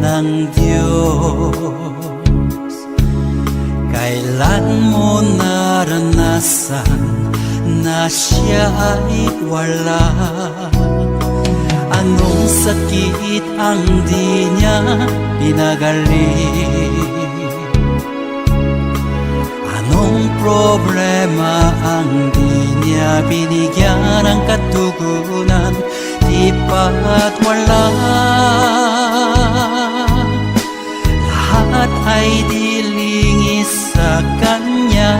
ng Diyos. Kailan mo naranasan na siya ay wala? Anong sakit ang di niya pinagaling? Anong problema ang di niya binigyan ng katugunan? Di pa't wala kanya.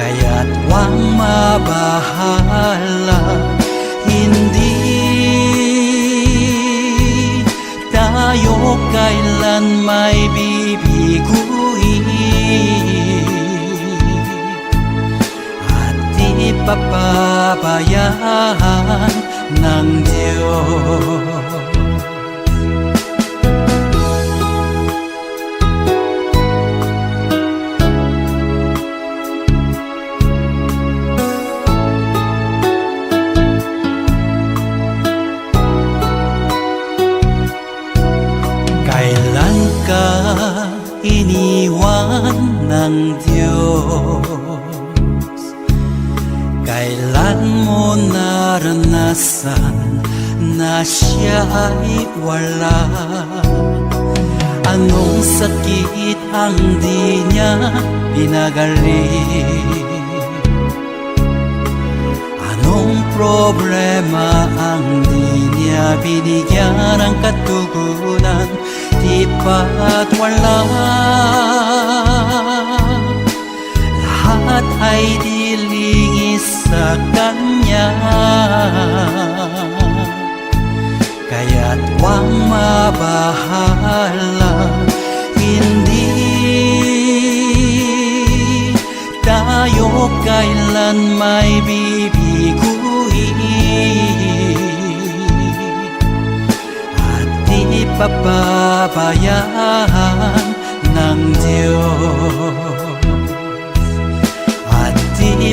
Kaya't wang mabahala Hindi tayo kailan may bibiguin At di papabayaan ng Diyos ng Diyos? Kailan mo naranasan na siya ay wala? Anong sakit ang di niya pinagaling? Anong problema ang di niya binigyan ng katugunan Di pa't wala Lahat ay dilingis sa kanya. Kaya't wang mabahala Hindi tayo kailan may bibiguin At di papabayaan ng Diyos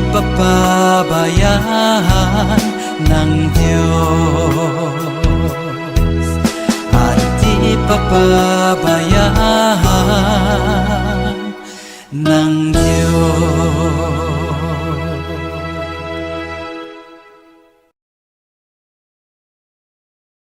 di papabayaan ng Diyos. At di